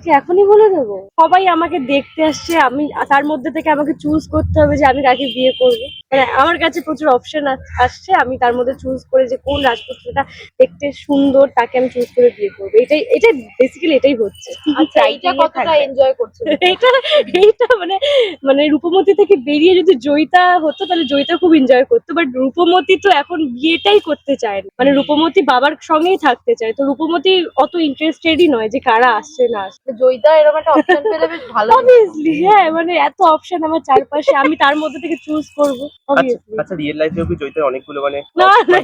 তোমাকে এখনই বলে দেবো। সবাই আমাকে দেখতে আসছে আমি তার মধ্যে থেকে আমাকে চুজ করতে হবে যে আমি কাকে বিয়ে করব। মানে আমার কাছে প্রচুর অপশন আসছে আমি তার মধ্যে চুজ করে যে কোন রাজপুত্রটা দেখতে সুন্দর তাকে আমি চুজ করে বিয়ে করব। এটাই এটাই বেসিক্যালি এটাই হচ্ছে। আচ্ছা এইটা কতটা এনজয় করছ এইটা এইটা মানে মানে রূপমতি থেকে বেরিয়ে যদি জয়িতা হতো তাহলে জয়িতা খুব এনজয় করতো বাট রূপমতি তো এখন বিয়েটাই করতে চায় না। মানে রূপমতি বাবার সঙ্গেই থাকতে চায়। তো রূপমতি অত ইন্টারেস্টেডই নয় যে কারা আসছে না আসছে। জয়িতা এরকম একটা অপশন পেলে বেশ ভালো অবভিয়াসলি হ্যাঁ মানে এত অপশন আমার চারপাশে আমি তার মধ্যে থেকে চুজ করব আচ্ছা অবভিয়াসলি আচ্ছা রিয়েল লাইফেও কি জয়িতার অনেকগুলো মানে না না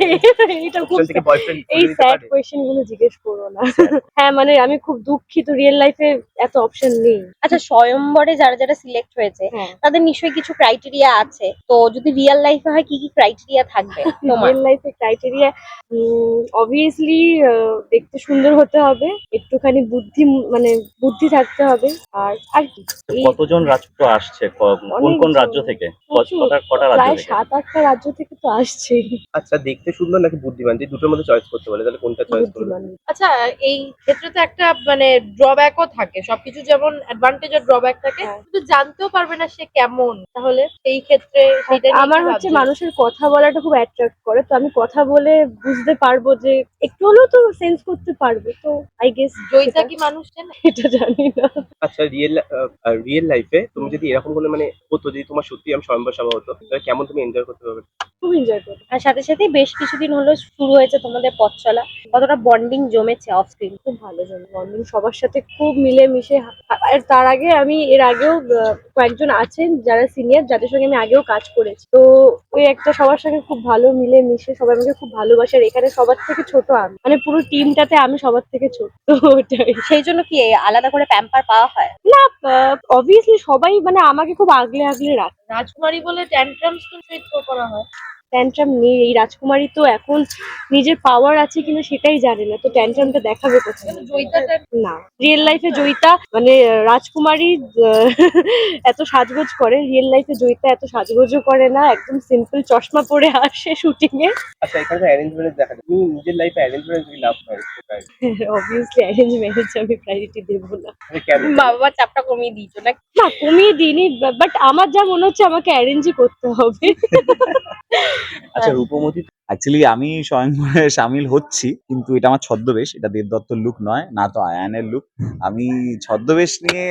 এটা খুব থেকে বয়ফ্রেন্ড এই স্যাড কোয়েশ্চেনগুলো জিজ্ঞেস করো না। হ্যাঁ মানে আমি খুব দুঃখিত রিয়েল লাইফে এত অপশন নেই। আচ্ছা স্বয়ম্বরে যারা যারা সিলেক্ট হয়েছে হ্যাঁ। তাদের নিশ্চয়ই কিছু ক্রাইটেরিয়া আছে। তো যদি রিয়েল লাইফে হয় কি কি ক্রাইটেরিয়া থাকবে তোমার? রিয়েল লাইফে ক্রাইটেরিয়া অবভিয়াসলি দেখতে সুন্দর হতে হবে। একটুখানি বুদ্ধি মানে বুদ্ধি থাকতে হবে। আর আর কি? কতজন আসছে? কোন কোন রাজ্য থেকে? কটা কটা রাজ্য প্রায় সাত আটটা রাজ্য থেকে তো আসছেই। আচ্ছা দেখতে সুন্দর নাকি বুদ্ধিমান? যে দুটোর মধ্যে চয়েস করতে বলে তাহলে কোনটা চয়েস করবে? আচ্ছা এই ক্ষেত্রে তো একটা মানে ড্রব্যাকও থাকে। সবকিছু যেমন অ্যাডভান্টেজ আর ড্রব্যাক থাকে হ্যাঁ। কিন্তু জানতেও পারবে না সে কেমন। তাহলে সেই ক্ষেত্রে আমার হচ্ছে মানুষের কথা বলাটা খুব অ্যাট্রাক্ট করে। তো আমি কথা বলে বুঝতে পারব যে একটু হলেও তো সেন্স করতে পারব। তো আই গেস জয়িতা কি মানুষ চেনে এটা জানি না। আচ্ছা রিয়েল রিয়েল লাইফে তুমি যদি এরকম কোনো মানে হতো যদি তোমার সত্যি আমি স্বয়ম্বর সভা হতো তাহলে কেমন তুমি এনজয় করতে পারবে? খুব এনজয় করি আর সাথে সাথে বেশ কিছুদিন হলো শুরু হয়েছে তোমাদের পথ চলা। কতটা বন্ডিং জমেছে অফ স্ক্রিন খুব ভালো জমে। বন্ডিং সবার সাথে খুব মিলে মিশে আর তার আগে আমি এর আগেও কয়েকজন আছেন যারা সিনিয়র যাদের সঙ্গে আমি আগেও কাজ করেছি। তো ওই একটা সবার সঙ্গে খুব ভালো মিলে মিশে সবাই আমাকে খুব ভালোবাসে আর এখানে সবার থেকে ছোট আমি। মানে পুরো টিমটাতে আমি সবার থেকে ছোট। তো ওটাই। সেই জন্য কি আলাদা করে প্যাম্পার পাওয়া হয়? না অবভিয়াসলি সবাই মানে আমাকে খুব আগলে আগলে রাখে। রাজকুমারী বলে ট্যান্ট্রামস তো করা হয়। ট্যান্ট্রাম নেই। এই রাজকুমারী তো এখন নিজের পাওয়ার আছে কিনা সেটাই জানে না। তো ট্যান্ট্রামটা দেখাবে কোথায়? না। রিয়েল লাইফে জয়িতা মানে রাজকুমারী এত সাজগোজ করে। রিয়েল লাইফে জয়িতা এত সাজগোজও করে না। একদম সিম্পল চশমা পরে আসে শুটিং এ। আচ্ছা এখানে অ্যারেঞ্জ ম্যারেজ দেখা যায়। তুমি নিজের লাইফে অ্যারেঞ্জ ম্যারেজ যদি লাভ হয় অবভিয়াসলি অ্যারেঞ্জ ম্যারেজ আমি প্রায়োরিটি দেবো না। কেন? বাবা চাপটা কমিয়ে দিয়েছ না না কমিয়ে দিইনি বাট আমার যা মনে হচ্ছে আমাকে অ্যারেঞ্জই করতে হবে। আচ্ছা রূপমতি অ্যাকচুয়ালি আমি স্বয়ংবরে সামিল হচ্ছি, কিন্তু এটা আমার ছদ্মবেশ, এটা দেবদত্তর লুক নয়, না তো আয়ানের লুক আমি ছদ্মবেশ নিয়ে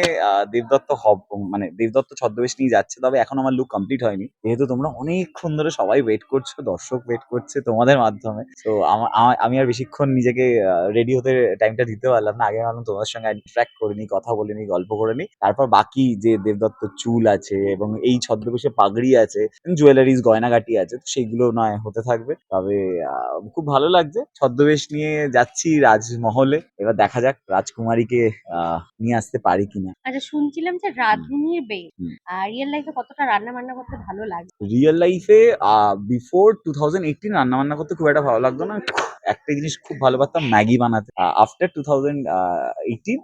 দেবদত্ত হব মানে দেবদত্ত ছদ্মবেশ নিয়ে যাচ্ছে, তবে এখন আমার লুক কমপ্লিট হয়নি। যেহেতু তোমরা অনেকক্ষণ ধরে সবাই ওয়েট করছ, দর্শক ওয়েট করছে তোমাদের মাধ্যমে, তো আমি আর বেশিক্ষণ নিজেকে রেডি হতে টাইমটা দিতে পারলাম না। আগে ভাবলাম তোমাদের সঙ্গে ইন্টারাক্ট করে নিই, কথা বলে নিই, গল্প করে নিই। তারপর বাকি যে দেবদত্ত চুল আছে এবং এই ছদ্মবেশে পাগড়ি আছে জুয়েলারিজ গয়নাগাটি আছে সেইগুলো নয়, হতে থাকবে। তবে খুব ভালো লাগছে। ছদ্মবেশ নিয়ে যাচ্ছি রাজমহলে। এবার দেখা যাক রাজকুমারীকে আহ, নিয়ে আসতে পারি কিনা। আচ্ছা শুনছিলাম যে রাধুনির বে রিয়েল লাইফে কতটা রান্না বান্না করতে ভালো লাগে? রিয়েল লাইফে বিফোর টু থাউজেন্ড এইটিন রান্না বান্না করতে খুব একটা ভালো লাগতো না। একটা জিনিস খুব ভালো পারতাম ম্যাগি বানাতে। আফটার টু থাউজেন্ড এইটিন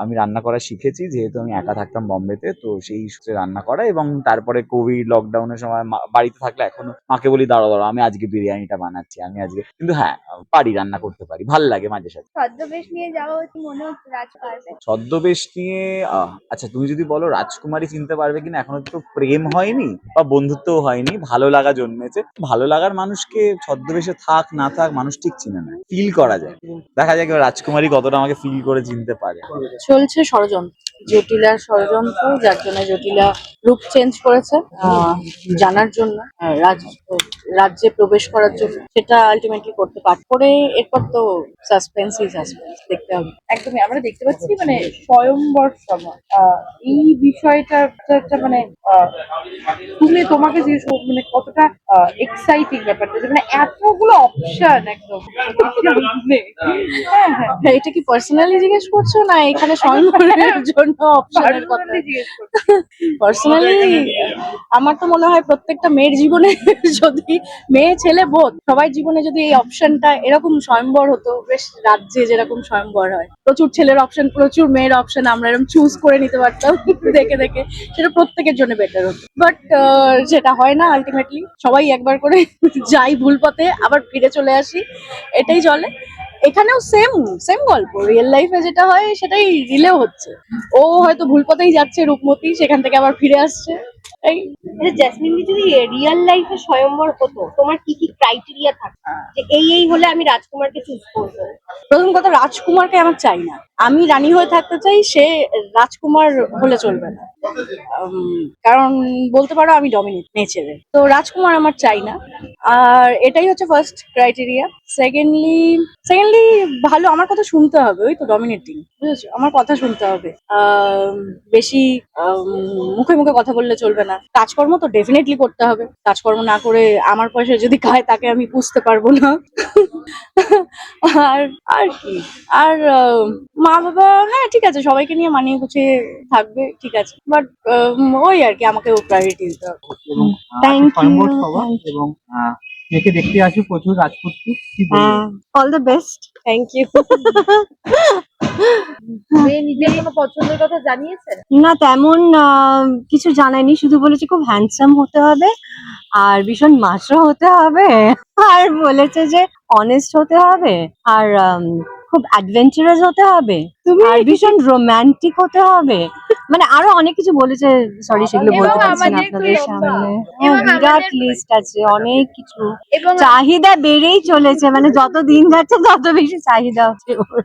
আমি রান্না করা শিখেছি যেহেতু আমি একা থাকতাম বম্বেতে তো সেই সূত্রে রান্না করা এবং তারপরে কোভিড লকডাউনের সময় বাড়িতে থাকলে এখনও মাকে বলি দাঁড়া দাঁড়া আমি আজকে বিরিয়ানিটা বানাচ্ছি আমি আজকে। কিন্তু হ্যাঁ পারি রান্না করতে পারি ভালো লাগে মাঝে সাথে ছদ্মবেশ নিয়ে যাওয়া হচ্ছে মনে হচ্ছে রাজ পারবে ছদ্মবেশ নিয়ে আহ, আচ্ছা তুমি যদি বলো রাজকুমারী চিনতে পারবে কিনা এখনও তো প্রেম হয়নি বা বন্ধুত্বও হয়নি ভালো লাগা জন্মেছে। ভালো লাগার মানুষকে ছদ্মবেশে থাক না থাক মানুষ ঠিক চিনে নেয় ফিল করা যায়। দেখা যায় রাজকুমারী কতটা আমাকে ফিল করে চিনতে পারে। চলছে ষড়যন্ত্র। জটিলার ষড়যন্ত্র যার জন্য জটিলা রূপ চেঞ্জ করেছে আহ, জানার জন্য আহ, রাজ রাজ্যে প্রবেশ করার জন্য। সেটা আলটিমেটলি করতে পার করে এরপর তো সাসপেন্সই সাসপেন্স দেখতে হবে। একদমই আমরা দেখতে পাচ্ছি মানে স্বয়ংবর সময়। আহ, এই বিষয়টা একটা মানে আহ, তুমি তোমাকে যে মানে কতটা এক্সাইটিং ব্যাপারটা যে মানে এতগুলো অপশন একদম। হ্যাঁ হ্যাঁ। হ্যাঁ, এটা কি পার্সোনালি জিজ্ঞেস করছ না এখানে স্বয়ংবরের জন্য? অপশনের কথা। পার্সোনালি আমার তো মনে হয় প্রত্যেকটা মেয়ের জীবনে যদি মেয়ে ছেলে বোধ সবাই জীবনে যদি এই অপশনটা এরকম স্বয়ংবর হতো বেশ রাজ্যে যেরকম স্বয়ংবর হয়। প্রচুর ছেলের অপশন প্রচুর মেয়ের অপশন আমরা এরকম চুজ করে নিতে পারতাম দেখে দেখে। সেটা প্রত্যেকের জন্য বেটার হতো। বাট সেটা হয় না আলটিমেটলি সবাই একবার করে যাই ভুল পথে আবার ফিরে চলে আসি। এটাই চলে। এখানেও সেম সেম গল্প। রিয়েল লাইফে যেটা হয়, সেটাই রিলেও হচ্ছে। ও হয়তো ভুল পথেই যাচ্ছে রূপমতি, সেখান থেকে আবার ফিরে আসছে। জ্যাসমিন যদি রিয়েল লাইফে স্বয়ংবর হতো তোমার কি কি ক্রাইটেরিয়া থাকতো? যে এই এই হলে আমি রাজকুমারকে চুজ করব। প্রথম কথা রাজকুমারকে আমার চাই না। আমি রানী হয়ে থাকতে চাই সে রাজকুমার হলে চলবে না। কারণ বলতে পারো আমি ডমিনেট নেচারে তো রাজকুমার আমার চাই না। আর এটাই হচ্ছে ফার্স্ট ক্রাইটেরিয়া সেকেন্ডলি সেকেন্ডলি ভালো আমার কথা শুনতে হবে ওই তো ডমিনেটিং বুঝেছ? আমার কথা শুনতে হবে। বেশি মুখে মুখে কথা বললে চলবে না। কাজকর্ম তো ডেফিনেটলি করতে হবে। কাজকর্ম না করে আমার পয়সা যদি খায় তাকে আমি পুষতে পারব না। আর আর কি? আর মা বাবা হ্যাঁ ঠিক আছে সবাইকে নিয়ে মানিয়ে গুছিয়ে থাকবে ঠিক আছে। বাট ওই আর কি আমাকে প্রায়োরিটি দিতে হবে। এবং আহ, মেয়েকে দেখতে আসবে প্রচুর? হ্যাঁ all the best thank you নিজের কোনো পছন্দের কথা জানিয়েছেন? না তেমন কিছু জানায়নি। শুধু বলেছে খুব হ্যান্ডসাম হতে হবে আর ভীষণ মাসও হতে হবে। আর বলেছে যে অনেস্ট হতে হবে আর খুব অ্যাডভেঞ্চারাস হতে হবে আর ভীষণ রোমান্টিক হতে হবে। মানে আরও অনেক কিছু বলেছে। সরি সেগুলো বলতে পারছি না আপনাদের সামনে। হ্যাঁ, বিরাট লিস্ট আছে অনেক কিছু। চাহিদা বেড়েই চলেছে। মানে যত দিন যাচ্ছে তত বেশি চাহিদা হচ্ছে ওর।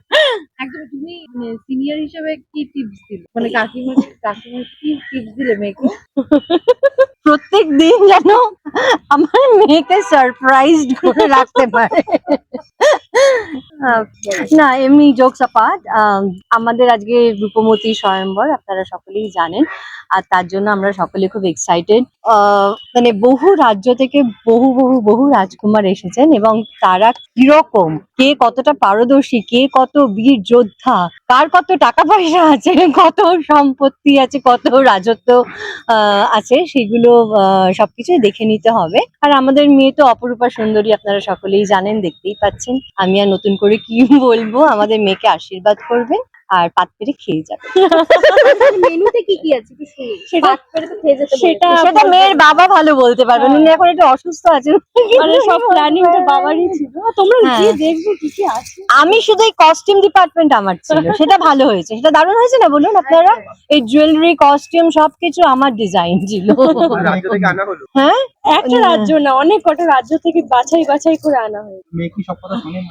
তুমি সিনিয়র হিসেবে কি টিপস দিলে? মানে কাকিমা কাকিমা কি টিপস দিলে মেয়েকে? প্রত্যেক দিন যেন আমার মেয়েকে সারপ্রাইজড করে রাখতে পারে। না এমনি জোকস আপার্ট আমাদের আজকে রূপমতি স্বয়ম্বর আপনারা সকলেই জানেন আর তার জন্য আমরা সকলে খুব এক্সাইটেড মানে বহু রাজ্য থেকে বহু বহু বহু রাজকুমার এসেছেন এবং তারা কীরকম কে কতটা পারদর্শী কে কত বীর যোদ্ধা কার কত টাকা পয়সা আছে কত সম্পত্তি আছে কত রাজত্ব আছে সেগুলো আহ, সবকিছুই দেখে নিতে হবে। আর আমাদের মেয়ে তো অপরূপা সুন্দরী আপনারা সকলেই জানেন দেখতেই পাচ্ছেন। আমি আর নতুন করে কি বলব? আমাদের মেয়েকে আশীর্বাদ করবেন আর পাত পেরে খেয়ে যাবে। মেনুতে কি কি আছে সেটা করে মেয়ের বাবা ভালো বলতে পারবেন হ্যাঁ। উনি এখন একটু অসুস্থ আছেন মানে সব প্ল্যানিংটা বাবারই ছিল। তোমরা হ্যাঁ। গিয়ে দেখবে কি কি আছে। আমি শুধু এই কস্টিউম ডিপার্টমেন্ট আমার ছিল। সেটা ভালো হয়েছে। সেটা দারুণ হয়েছে না? বলুন আপনারা। এই জুয়েলারি কস্টিউম সবকিছু আমার ডিজাইন ছিল। আনা হলো? একটা রাজ্য না অনেক কটা রাজ্য থেকে বাছাই বাছাই করে আনা হয়েছে। মেয়ে কি সব কথা শোনে না?